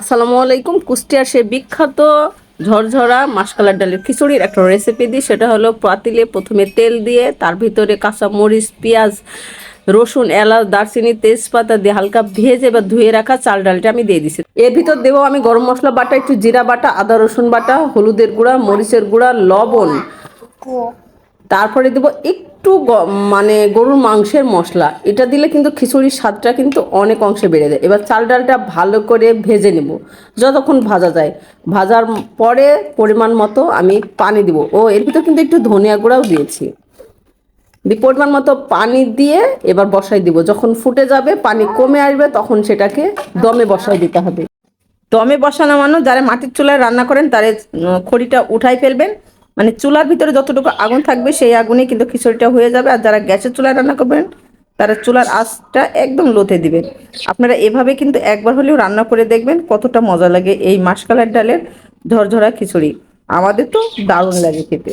আসসালামু আলাইকুম। কুষ্টিয়ার সে বিখ্যাত ঝরঝরা মাসকালার ডালের খিচুড়ির একটা রেসিপি দিই। সেটা হলো পাতিলে প্রথমে তেল দিয়ে, তার ভিতরে কাঁচা মরিচ, পেঁয়াজ, রসুন, এলাচ, দারচিনি, তেজপাতা দিয়ে হালকা ভেজে বা ধুয়ে রাখা চাল ডালটা আমি দিয়ে দিছি। এর ভিতর দেবো আমি গরম মশলা বাটা, একটু জিরা বাটা, আদা রসুন বাটা, হলুদের গুঁড়া, মরিচের গুঁড়া, লবণ তারপরে দেবো একটু মানে গরুর মাংসের মশলা। এটা দিলে কিন্তু খিচুড়ির স্বাদটা কিন্তু অনেক অংশে বেড়ে যায়। এবার চাল ডালটা ভালো করে ভেজে নেব। যতক্ষণ ভাজা যায়। ভাজার পরে পরিমাণ মতো আমি পানি দিব। ও, এর ভিতরে কিন্তু একটু ধনিয়া গুঁড়াও দিয়েছি। দিয়ে পরিমাণ মতো পানি দিয়ে এবার বসাই দিব। যখন ফুটে যাবে, পানি কমে আসবে, তখন সেটাকে দমে বসাই দিতে হবে। দমে বসানো মানে যারা মাটির চুলায় রান্না করেন তারা খড়িটা উঠাই ফেলবেন। মানে চুলার ভিতরে যতটুকু আগুন থাকবে সেই আগুনে কিন্তু খিচুড়িটা হয়ে যাবে। আর যারা গ্যাসের চুলায় রান্না করবেন তারা চুলার আঁচটা একদম লোতে দিবেন। আপনারা এভাবে কিন্তু একবার হলেও রান্না করে দেখবেন কতটা মজা লাগে এই মাসকালার ডালের ঝরঝরা খিচুড়ি। আমাদের তো দারুণ লাগে খেতে।